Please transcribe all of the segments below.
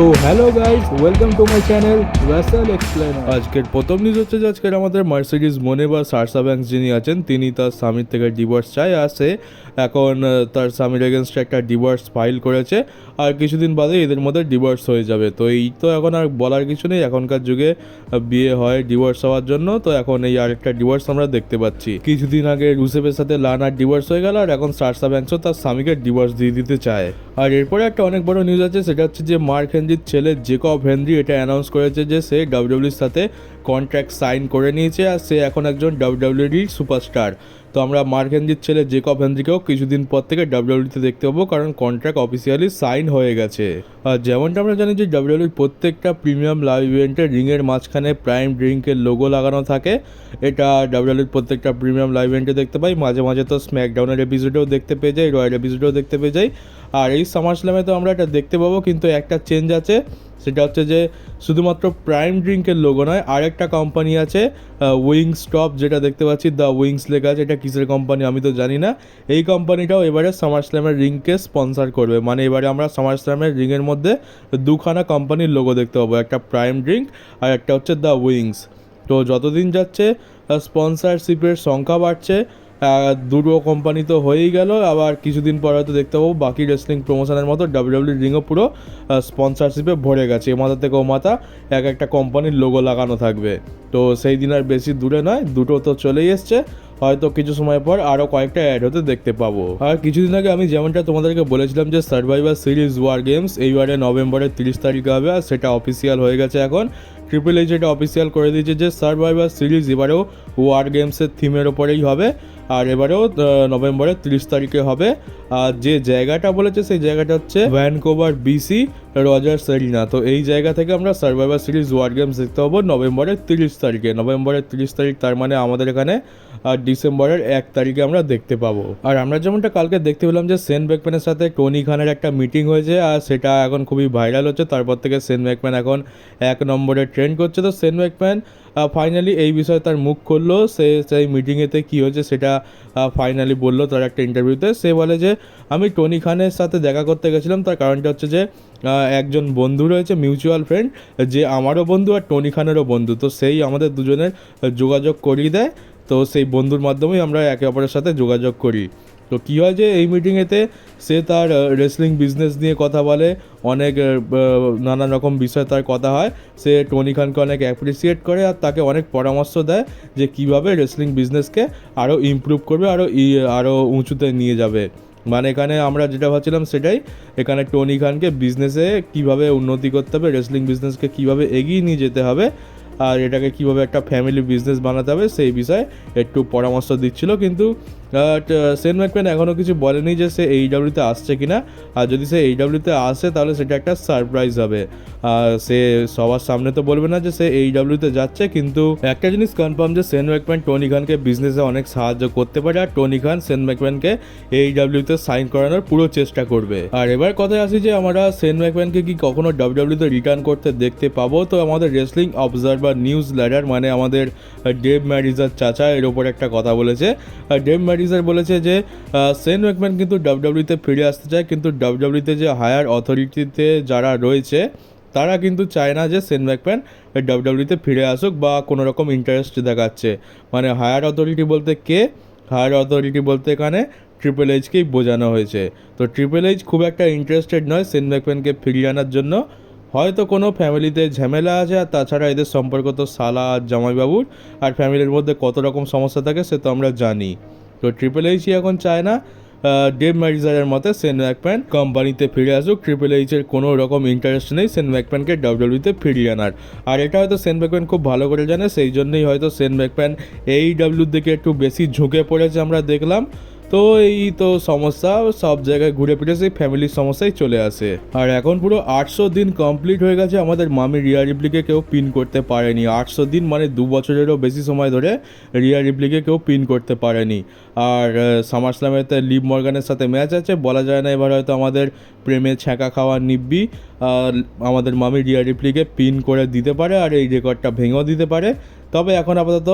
তো hello guys welcome to my channel wrestle explainer আজকের প্রথম নিউজ হচ্ছে যে আজকের আমাদের মার্সিডিজ মনে বা সারসা ব্যাংক যিনি আছেন, তিনি তার স্বামীর থেকে ডিভোর্স চায় আর সে এখন তার স্বামীর এগেনস্টে একটা ডিভোর্স ফাইল করেছে আর কিছুদিন বাদে এদের মধ্যে ডিভোর্স হয়ে যাবে। তো এই তো এখন আর বলার কিছু নেই, এখনকার যুগে বিয়ে হয় ডিভোর্স হওয়ার জন্য, তো এখন এই আরেকটা ডিভোর্স আমরা দেখতে পাচ্ছি। কিছুদিন আগে রুসেফের সাথে লানার ডিভোর্স হয়ে গেল আর এখন সারসা ব্যাংকসও তার স্বামীকে ডিভোর্স দিয়ে দিতে চায়। আর এরপরে একটা অনেক বড় নিউজ আছে, সেটা হচ্ছে যে মার্ক হেনরির ছেলে জেকব হেনরি এটা অ্যানাউন্স করেছে যে সে ডাব্লিউডব্লিউর সাথে কন্ট্রাক্ট সাইন করে নিয়েছে আর সে এখন একজন ডাব্লিউডব্লিউডির সুপারস্টার তো আমরা মার্ক হেনরির ছেলে জেকব হেনরিকেও কিছুদিন পর থেকে ডাব্লিউডব্লিউতে দেখতে পাবো কারণ কন্ট্রাক্ট অফিসিয়ালি সাইন হয়ে গেছে। আর যেমনটা আমরা জানি যে ডাব্লিউডব্লিউর প্রত্যেকটা প্রিমিয়াম লাইভ ইভেন্টে রিংয়ের মাঝখানে প্রাইম ড্রিঙ্কের লোগো লাগানো থাকে। এটা ডাব্লিউডব্লিউর প্রত্যেকটা প্রিমিয়াম লাইভ ইভেন্টে দেখতে পাই। মাঝে মাঝে তো স্ম্যাকডাউনের এপিসোডেও দেখতে পেয়ে যাই রয়্যাল এপিসোডেও দেখতে পেয়ে যাই। আর এই সামার স্ল্যামে তো আমরা এটা দেখতে পাবো, কিন্তু একটা চেঞ্জ আছে। সেটা হচ্ছে যে শুধুমাত্র প্রাইম ড্রিঙ্কের লোগো নয়, আরেকটা কোম্পানি আছে উইংস টপ যেটা দেখতে পাচ্ছি দ্য উইংস লেখা আছে, এটা কিসের কোম্পানি আমি তো জানি না। এই কোম্পানিটাও এবারে সামার স্ল্যামের রিংকে স্পন্সর করবে। মানে এবারে আমরা সামার স্ল্যামের রিংয়ের মধ্যে দুখানা কোম্পানির লোগো দেখতে পাবো, একটা প্রাইম ড্রিঙ্ক আর একটা হচ্ছে দ্য উইংস তো যতদিন যাচ্ছে স্পন্সরশিপের সংখ্যা বাড়ছে দুটো কোম্পানি তো হয়েই গেল। আবার কিছুদিন পর হয়তো দেখতে পাবো, বাকি রেসলিং প্রমোশনের মতো ডাব্লিউডাব্লিউ রিংও পুরো স্পন্সরশিপে ভরে গেছে। এ মাথা থেকে ও মাথা এক একটা কোম্পানির লোগো লাগানো থাকবে। তো সেই দিন আর বেশি দূরে নয়, দুটো তো চলেই এসছে। হয়তো কিছু সময় পর আরও কয়েকটা অ্যাড হতে দেখতে পাবো। আর কিছুদিন আগে আমি যেমনটা তোমাদেরকে বলেছিলাম যে সার্ভাইভার সিরিজ ওয়ার গেমস এইবারে নভেম্বরের তিরিশ তারিখে হবে, আর সেটা অফিসিয়াল হয়ে গেছে এখন। ট্রিপল এইচ এটা অফিসিয়াল করে দিয়েছে যে সার্ভাইভার সিরিজ এবারেও ওয়ার গেমসের থিমের ওপরেই হবে। আর এবারেও নভেম্বরের তিরিশ তারিখে হবে। আর যে জায়গাটা বলেছে সেই জায়গাটা হচ্ছে ভ্যানকোভার বিসি রজার সেরিনা তো এই জায়গা থেকে আমরা সার্ভাইভার সিরিজ ওয়ার গেমস দেখতে পাবো নভেম্বরের তিরিশ তারিখে। নভেম্বরের তিরিশ তারিখ, তার মানে আমাদের এখানে আর ডিসেম্বরের এক তারিখে আমরা দেখতে পাবো। আর আমরা যেমনটা কালকে দেখতে পেলাম যে, সেন ব্যাকম্যানের সাথে টনি খানের একটা মিটিং হয়েছে, আর সেটা এখন খুবই ভাইরাল হচ্ছে। তারপর থেকে সেন ব্যাকম্যান এখন এক নম্বরে ট্রেন্ড করছে। তো সেন ব্যাকম্যান ফাইনালি এই বিষয়ে তার মুখ খুললো। সে সেই মিটিংয়েতে কী হয়েছে সেটা ফাইনালি বলল তার একটা ইন্টারভিউতে। সে বলে যে, আমি টনি খানের সাথে দেখা করতে গেছিলাম। তার কারণটা হচ্ছে যে একজন বন্ধু রয়েছে, মিউচুয়াল ফ্রেন্ড, যে আমারও বন্ধু আর টনি খানেরও বন্ধু। তো সেই আমাদের দুজনের যোগাযোগ করিয়ে দেয়। তো সেই বন্ধুর মাধ্যমেই আমরা একে অপরের সাথে যোগাযোগ করি। তো কী হয় যে এই মিটিংয়েতে সে তার রেসলিং বিজনেস নিয়ে কথা বলে, অনেক নানান রকম বিষয় তার কথা হয়। সে টনি খানকে অনেক অ্যাপ্রিসিয়েট করে আর তাকে অনেক পরামর্শ দেয় যে কীভাবে রেসলিং বিজনেসকে আরও ইমপ্রুভ করবে আরও আরও উঁচুতে নিয়ে যাবে। মানে এখানে আমরা যেটা ভাবছিলাম সেটাই, এখানে টনি খানকে বিজনেসে কীভাবে উন্নতি করতে হবে রেসলিং বিজনেসকে কীভাবে এগিয়ে নিয়ে যেতে হবে আর এটাকে কীভাবে একটা ফ্যামিলি বিজনেস বানাতে হবে, সেই বিষয়ে একটু পরামর্শ দিচ্ছিল। কিন্তু সেন ম্যাকম্যান এখনও কিছু বলেনি যে সে এই ডাব্লিউতে আসছে কিনা। আর যদি সে এই ডাব্লিউতে আসে, তাহলে সেটা একটা সারপ্রাইজ হবে। সে সবার সামনে তো বলবে না যে সে এই ডাব্লিউতে যাচ্ছে, কিন্তু একটা জিনিস কনফার্ম যে সেন ম্যাকম্যান টনি খানকে বিজনেসে অনেক সাহায্য করতে পারে। আর টনি খান সেন ম্যাকম্যানকে এই ডাব্লিউতে সাইন করানোর পুরো চেষ্টা করবে। আর এবার কথায় আসি যে, আমরা সেন ম্যাকম্যানকে কি কখনো ডাব্লিউতে রিটার্ন করতে দেখতে পাবো? তো আমাদের রেসলিং অবজারভার নিউজ ল্যাডার মানে আমাদের ডেভ ম্যারিজার চাচা এর ওপর একটা কথা বলেছে। ডেভ ম্যারিজার বলেছে যে সেন ম্যাকম্যান কিন্তু ডাব্লিউতে ফিরে আসতে চায়, কিন্তু ডাব্লিউতে যে হায়ার অথরিটিতে যারা রয়েছে, তারা কিন্তু চায় না যে সেন ম্যাকম্যান ডাব্লিউতে ফিরে আসুক বা কোনো রকম ইন্টারেস্ট দেখাচ্ছে। মানে হায়ার অথরিটি বলতে কে? হায়ার অথরিটি বলতে এখানে ট্রিপল এইচকেই বোঝানো হয়েছে। তো ট্রিপল এইচ খুব একটা ইন্টারেস্টেড নয় সেন ম্যাকম্যানকে ফিরিয়ে আনার জন্য। হয়তো কোনো ফ্যামিলিতে ঝামেলা আছে আর তাছাড়া এদের সম্পর্ক তো সালা আর জামাইবাবুর। আর ফ্যামিলির মধ্যে কত রকম সমস্যা থাকে সে তো আমরা জানি। তো ট্রিপল এইচই এখন চায় না ডেভ ম্যারিজারের মতে সেন ম্যাকম্যান কোম্পানিতে ফিরে আসুক। ট্রিপল এইচের কোনো রকম ইন্টারেস্ট নেই সেন ম্যাকম্যানকে ডাব্লিউতে ফিরিয়ে আনার। আর এটা হয়তো সেন ম্যাকম্যান খুব ভালো করে জানে, সেই জন্যই হয়তো সেন ম্যাকম্যান এই ডাব্লিউর দিকে একটু বেশি ঝুঁকে পড়েছে আমরা দেখলাম। তো এই তো সমস্যা, সব জায়গায় ঘুরে ফিরে সেই ফ্যামিলির সমস্যাই চলে আসে। আর এখন পুরো আটশো দিন কমপ্লিট হয়ে গেছে, আমাদের মামি রিয়া রিপ্লিকে কেউ পিন করতে পারেনি। আটশো দিন মানে দু বছরেরও বেশি সময় ধরে রিয়া রিপ্লিকে কেউ পিন করতে পারেনি। আর সামার স্ল্যামেতে লিভ মর্গানের সাথে ম্যাচ আছে, বলা যায় না এবার হয়তো আমাদের প্রেমে ছ্যাঁকা খাওয়া নিব্বি আমাদের মামি রিয়া রিপ্লিকে পিন করে দিতে পারে, আর এই রেকর্ডটা ভেঙেও দিতে পারে। তো তবে এখন আপাতত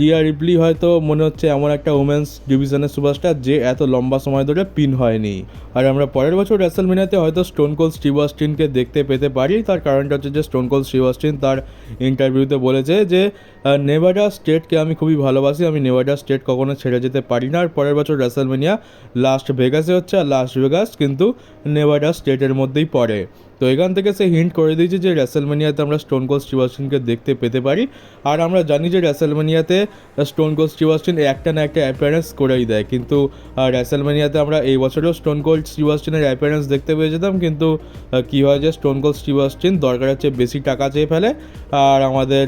রিয়া রিপ্লি হয়তো মনে হচ্ছে এমন একটা উমেন্স ডিভিশনের সুপারস্টার যে এত লম্বা সময় ধরে পিন হয়নি। আর আমরা পরের বছর রেসেলমিনাতে হয়তো স্টোন কোল স্টিভ অস্টিনকে দেখতে পেতে পারি। তার কারণটা হচ্ছে যে স্টোন কোল স্টিভ অস্টিন তার ইন্টারভিউতে বলেছে যে নেভাডা স্টেটকে আমি খুবই ভালোবাসি, আমি নেভাডা স্টেট কখনো ছেড়ে যেতে পারি না। আর পরের বছর রেসেলমিনিয়া লাস্ট ভেগাসে হচ্ছে আর লাস্ট ভেগাস কিন্তু নেভাডা স্টেটের মধ্যেই পড়ে। তো এখান থেকে সে হিন্ট করে দিয়েছে যে রেসেলমেনিয়াতে আমরা স্টোন কোল স্টিভ অস্টিনকে দেখতে পেতে পারি। আর আমরা জানি যে রেসেলমেনিয়াতে স্টোন কোল স্টিভ অস্টিন একটা না একটা অ্যাপিয়ারেন্স করেই দেয়। কিন্তু রেসেলমেনিয়াতে আমরা এই বছরেও স্টোন কোল্ড স্টিভ অস্টিনের অ্যাপিয়ারেন্স দেখতে পেয়ে যেতাম। কিন্তু কী হয় যে স্টোন কোল্ড স্টিভ অস্টিন দরকার হচ্ছে বেশি টাকা চেয়ে ফেলে। আর আমাদের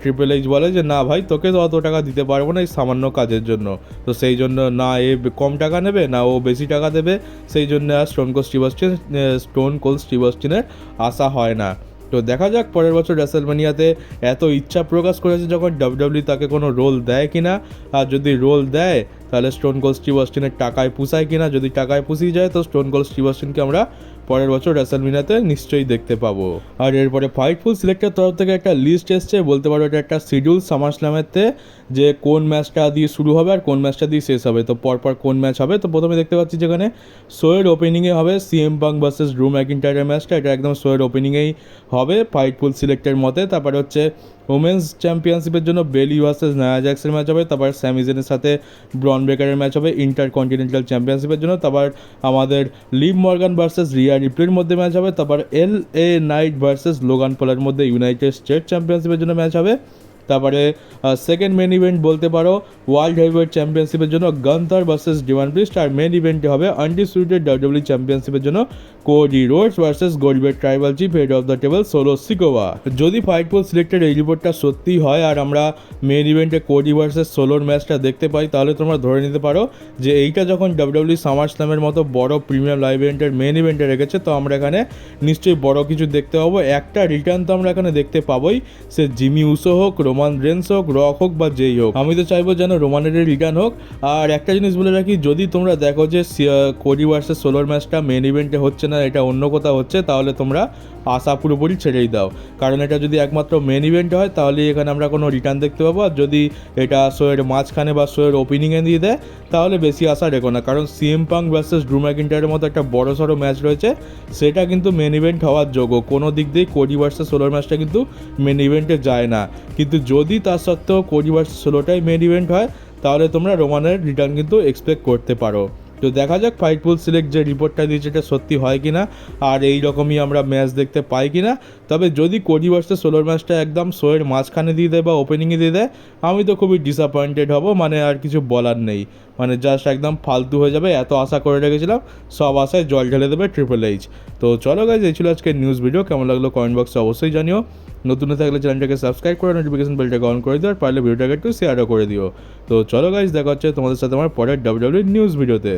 ট্রিপল এইচ বলে যে, না ভাই, তোকে তো অত টাকা দিতে পারব না এই সামান্য কাজের জন্য। তো সেই জন্য না এ কম টাকা নেবে, না ও বেশি টাকা দেবে। সেই জন্য আর Stone Cold Steve Stone Cold Steve অস্টিনের আশা হয় না। তো দেখা যাক পরের বছর রেসেলমানিয়াতে এত ইচ্ছা প্রকাশ করেছে যখন ডাব্লিউডাব্লিউ তাকে কোনো রোল দেয় কিনা। আর যদি রোল দেয়, তাহলে স্টোন কোল স্টিভ অস্টিনের টাকায় পুষায় কিনা। যদি টাকায় পুষিয়ে যায়, তো স্টোন কোল স্টিভ অস্টিনকে আমরা পরের বছর রেসেলমিনাতে নিশ্চয়ই দেখতে পাবো। আর এরপরে ফাইটফুল সিলেক্টের তরফ থেকে একটা লিস্ট এসছে, বলতে পারো এটা একটা শিডিউল সামার স্ল্যামেতে যে কোন ম্যাচটা দিয়ে শুরু হবে আর কোন ম্যাচটা দিয়ে শেষ হবে। তো পরপর কোন ম্যাচ হবে? তো প্রথমে দেখতে পাচ্ছি যেখানে শোয়ের ওপেনিংয়ে হবে সিএম পাং ভার্সেস ড্রু ম্যাকিন্টায়ারের ম্যাচটা এটা একদম শোয়ের ওপেনিংয়েই হবে ফাইটফুল সিলেক্টের মতে। তারপরে হচ্ছে ওমেন্স চ্যাম্পিয়নশিপের জন্য বেলি ভার্সেস নায়া জ্যাক্সের ম্যাচ হবে, তারপর স্যামিজেনের সাথে ব্রন ব্রেকারের ম্যাচ হবে ইন্টার কন্টিনেন্টাল চ্যাম্পিয়নশিপের জন্য, তারপর আমাদের লিভ মর্গান ভার্সেস রিয়া রিপ্লির মধ্যে ম্যাচ হবে, তারপর L A Knight versus Logan পলার মধ্যে ইউনাইটেড স্টেট চ্যাম্পিয়নশিপের জন্য ম্যাচ হবে, তারপরে সেকেন্ড মেন ইভেন্ট বলতে পারো ওয়ার্ল্ড হেভিওয়েট চ্যাম্পিয়নশিপের জন্য গান্তার ভার্সেস ডিওয়ান ব্রিস্ট আর মেন ইভেন্টে হবে আনডিসপিউটেড ডাব্লিউডব্লিউ চ্যাম্পিয়নশিপের জন্য কোডি রোডস ভার্সেস গরিবের tribal chief head of the table Solo Sikoa যদি ফাইটবল সিলেক্টেড এই রিপোর্টটা সত্যি হয় আর আমরা মেন ইভেন্টে কোডি ভার্সেস সোলোর ম্যাচটা দেখতে পাই, তাহলে তোমরা ধরে নিতে পারো যে এইটা যখন ডাব্লিউডব্লিউ সামার স্ল্যামের মতো বড় প্রিমিয়াম লাইভ ইভেন্টের মেন ইভেন্টে রেখেছে, তো আমরা এখানে নিশ্চয়ই বড় কিছু দেখতে পাবো। একটা রিটার্ন তো আমরা এখানে দেখতে পাবোই, সে জিমি উসো হোক রোমান রেন্স হোক রক হোক বা যেই হোক। আমি তো চাইব যেন রোমানের রিটার্ন হোক। আর একটা জিনিস বলে রাখি, যদি তোমরা দেখো যে কোডি ভার্সেস সোলোর ম্যাচটা মেন ইভেন্টে হচ্ছে না এটা অন্য কোথাও হচ্ছে, তাহলে তোমরা আশা পুরোপুরি ছেড়েই দাও। কারণ এটা যদি একমাত্র মেন ইভেন্ট হয় তাহলে এখানে আমরা কোনো রিটার্ন দেখতে পাবো। আর যদি এটা শোয়ের মাঝখানে বা শোয়ের ওপেনিংয়ে দিয়ে দেয়, তাহলে বেশি আশা রেখো না। কারণ সিএম পাং ভার্সেস ড্রু ম্যাকিন্টারের মতো একটা বড় সড়ো ম্যাচ রয়েছে, সেটা কিন্তু মেন ইভেন্ট হওয়ার যোগ্য। কোনো দিক দিয়ে কোডি ভার্সেস সোলোর ম্যাচটা কিন্তু মেন ইভেন্টে যায় না। কিন্তু যদি তার সত্ত্বেও কোডি ভার্সেস সোলোটাই মেন ইভেন্ট হয়, তাহলে তোমরা রোমানের রিটার্ন কিন্তু এক্সপেক্ট করতে পারো। তো দেখা যাক ফাইটফুল সিলেক্ট যে রিপোর্টটা দিয়েছে, এটা সত্যি হয় কি না আর এই রকমই আমরা ম্যাচ দেখতে পাই কি না তবে যদি কোডি ভার্সেস সোলোর ম্যাচটা একদম শোয়ের মাঝখানে দিয়ে দেয় বা ওপেনিংয়ে দিয়ে দেয়, আমি তো খুবই ডিসঅ্যাপয়েন্টেড হব মানে আর কিছু বলার নেই। মানে জাস্ট একদম ফালতু হয়ে যাবে, এত আশা করে রেখেছিলাম, সব আশায় জল ঢেলে দেবে ট্রিপল এইচ তো চলো গাইজ এই ছিল আজকের নিউজ ভিডিও কেমন লাগল কমেন্ট বক্সে অবশ্যই জানিও। নতুন থাকলে চ্যানেলটাকে সাবস্ক্রাইব করে নোটিফিকেশন বেলটাকে অন করে দিও, আর পারলে ভিডিওটাকে একটু শেয়ারও করে দিও। তো চলো গাইজ দেখা হচ্ছে তোমাদের সাথে আমার পরের ডাব্লিউ নিউজ ভিডিওতে